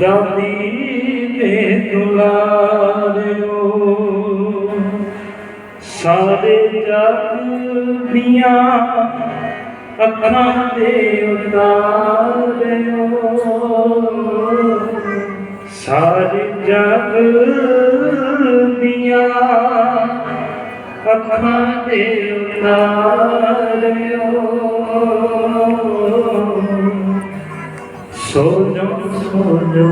ਦਾਦੀ ਦੇ ਦੁਲਾਰਿਓ ਸਾਰੇ ਜਗ ਦੀਆਂ ਅੱਖਾਂ ਦੇ ਉਤਾਰਿਓ ਸਾਰੇ ਜਗ ਦੀਆਂ ਅੱਖਾਂ ਦੇ ਉਤਾਰਿਓ ਜੋ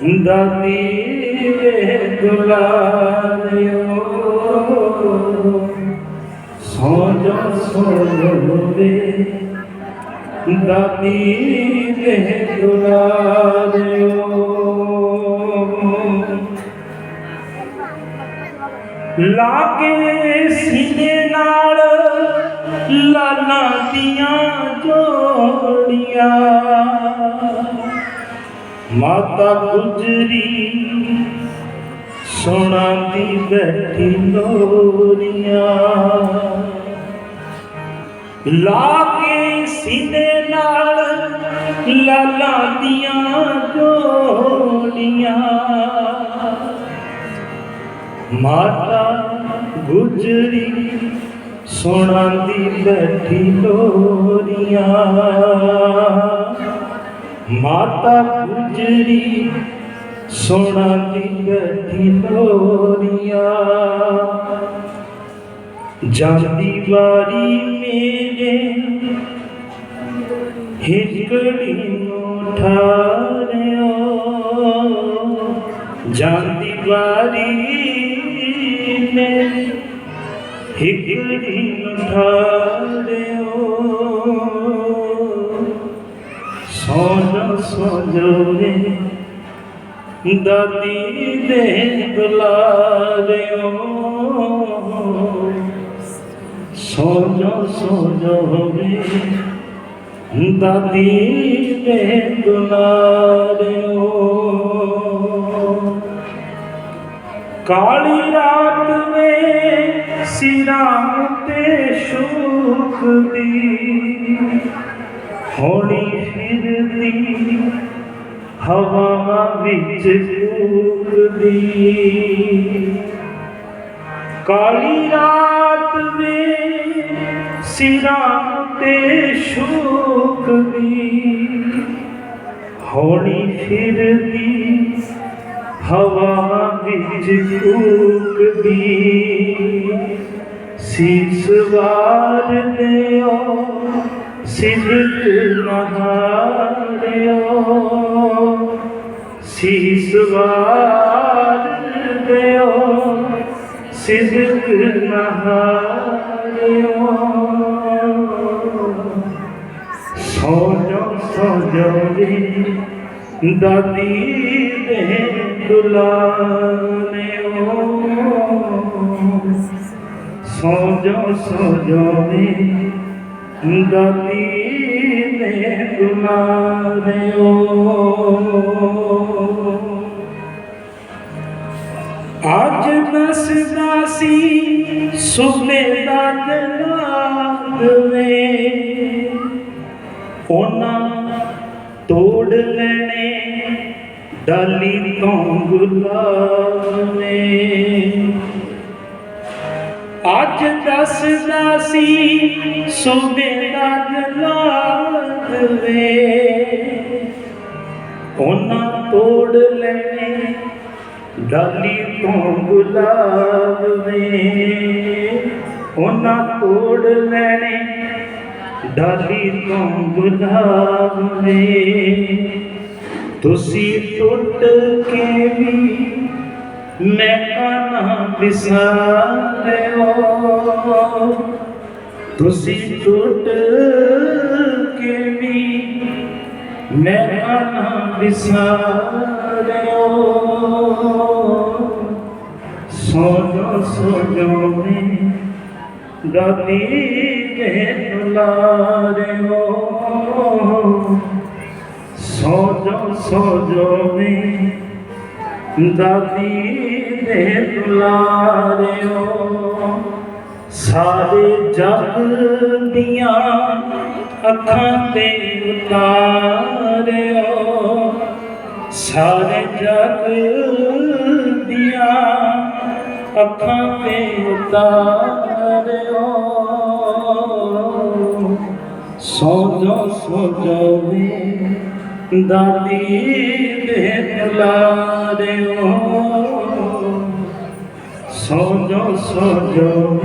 ਸੋ ਦਾਦੀ ਵੇ ਦੁਲਾਰਿਓ ਸੋ ਜੋ ਵੇ ਦਾਦੀ ਵੇ ਦੁਲਾਰਿਓ ਲਾਗੇ ਸੀਨੇ ਨਾਲ ਲਾਲਾਂ ਦੀਆਂ ਜੋੜੀਆਂ। ਮਾਤਾ ਗੁਜਰੀ ਸੁਣਾਉਂਦੀ ਬੈਠੀ ਲੋਰੀਆਂ। ਕੇ ਸੀਨੇ ਨਾਲ ਲਾਲਾਂ ਦੀਆਂ ਜੋੜੀਆਂ। ਮਾਤਾ ਗੁਜਰੀ ਸੁਣਾਉਂਦੀ ਬੈਠੀ ਲੋਰੀਆਂ। ਮਾਤਾ ਗੁਜਰੀ ਸੁਣਾਉਂਦੀ ਬੈਠੀ ਲੋਰੀਆਂ। ਜਾਂਦੀ ਵਾਰੀ ਮੇਰੇ ਹਿਕੜੀ ਹਿਕੜੀ ਨੂੰ ਠਾਰਿਓ ਸੋਜ ਸੋਜੋਰੇ ਦਾਦੀ ਦੇ ਦੁਲਾਰਿਓ ਸੋਜੋ ਸੋਜੋਰੇ ਦਾਦੀ ਦੇ ਦੁਲਾਰਿਓ ਕਾਲੀ ਰਾਤ ਵੇ ਸਿਰਾਂ ਤੇ ਸ਼ੂਖ ਦੀ ਹੋਣੀ ਫਿਰਦੀ ਹਵਾ ਵਿੱਚ ਕੂਕਦੀ ਕਾਲੀ ਰਾਤ ਵੇ ਸਿਰਾਂ ਤੇ ਸ਼ੂਕਦੀ ਹੋਣੀ ਫਿਰਦੀ ਹਵਾ ਵਿੱਚ ਕੂਕਦੀ ਸੀਸ ਵਾਰ ਲਿਓ ਸਿਰਕ ਨਹਾਰਿਓ। ਸੀਸ ਵਾਰ ਲਿਓ ਸਿਰਕ ਨਹਾਰਿਓ ਸੋਜੋ ਸੋਜੋ ਰੇ ਦਾਦੀ ਦੇ ਦੁਲਾਰਿਓ ਸੋਜੋ ਸੋਜੋ ਰੇ ਦਾਦੀ ਦੇ ਦੁਲਾਰਿਓ ਅੱਜ ਨਸਦਾ ਸੀ ਸੁਨੇ ਦਾ ਜਨਾਬ ਵੇ। ਉਹਨਾਂ ਤੋੜ ਲੈਣੇ ਡਾਲੀ ਤੋਂ ਗੁਲਾਬ ਨੇ ਅੱਜ ਦੱਸਦਾ ਸੀ, ਸੁਨੇ ਦਾ ਜਨਾਬ ਵੇ ਉਹਨਾਂ ਤੋੜ ਲੈਣੇ ਡਾਲੀ ਤੋਂ ਗੁਲਾਬ ਵੇ ਉਹਨਾਂ ਤੋੜ ਲੈਣੇ ਡਾਲੀ ਤੋਂ ਗੁਲਾਬ ਵੇ ਤੁਸੀਂ ਟੁੱਟ ਕੇ ਵੀ ਮੈਂ ਕਾਨਾ ਵਿਸਾਰਿਓ। ਤੁਸੀਂ ਟੁੱਟ ਕੇ ਵੀ ਮੈਂ ਕਾਨਾ ਵਿਸਾਰਿਓ। ਸੋਜੋ ਸੋਜੋ ਮੈਂ ਦਾਦੀ ਦੇ ਦੁਲਾਰਿਓ ਸੋਜੋ ਸੋਜੋ ਮੈਂ ਦਾਦੀ ਦੇ ਦੁਲਾਰਿਓ ਸਾਰੇ ਜਗ ਦੀਆਂ ਅੱਖਾਂ ਤੇ ਉਤਾਰਿਓ। ਸਾਰੇ ਜਗ ਦੀਆਂ ਅੱਖਾਂ ਤੇ ਉਤਾਰਿਓ। ਸੋਜੋ ਜੋ ਵੇ ਦਾਦੀ ਦੇ ਦੁਲਾਰਿਓ ਸੋਜੋ ਸੋਜੋ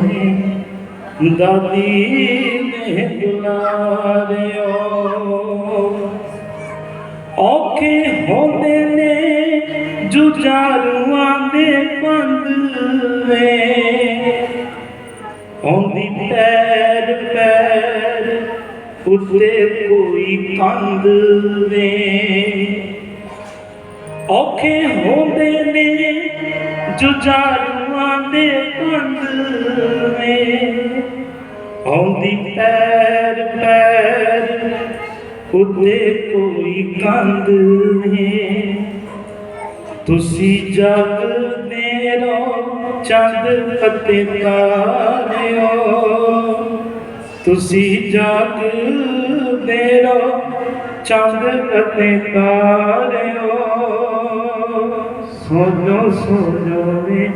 ਦਾਦੀ ਨੇ ਦੁਲਾਰਿਓ ਔਖੇ ਹੁੰਦੇ ਨੇ ਜੁਝਾਰੂਆਂ ਦੇ ਪੰਦਵੇ। ਆਉਂਦੀ ਪੈਰ ਪੈਰ ਉੱਤੇ ਕੋਈ ਕੰਧ ਵੇ। ਔਖੇ ਹੁੰਦੇ ਨੇ ਜੁਝਾਰੂਆਂ ਦੇ ਪੰਦਵੇਂ ਆਉਂਦੀ ਪੈਰ ਪੈਰ ਉੱਤੇ ਕੋਈ ਕੰਧ ਵੇ। ਤੁਸੀਂ ਜਗ ਦੇ ਰੋ ਚੰਦ ਅਤੇ ਤਾਰਿਓ। ਤੁਸੀਂ ਜਗ ਦੇ ਰੋ ਚੰਦ ਅਤੇ ਤਾਰਿਓ। ਸੋਜੋ ਸੋਜੋ ਵੇ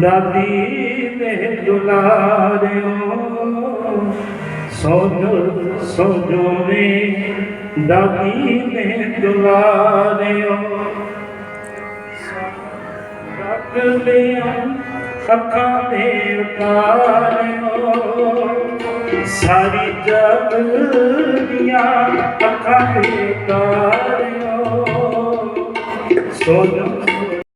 ਦਾਦੀ ਦੇ ਦੁਲਾਰਿਓ। ਸੋਜੋ ਸੋਜੋ ਵੇ ਦਾਦੀ ਦੇ ਦੁਲਾਰਿਓ। ਰੱਖ ਲਿਆ ਅੱਖਾਂ ਦੇ ਉਤਾਰਿਓ। ਸਾਰੀ ਜਗ ਦੀਆਂ ਅੱਖਾਂ ਦੇ ਉਤਾਰਿਓ ਸੋਜੋ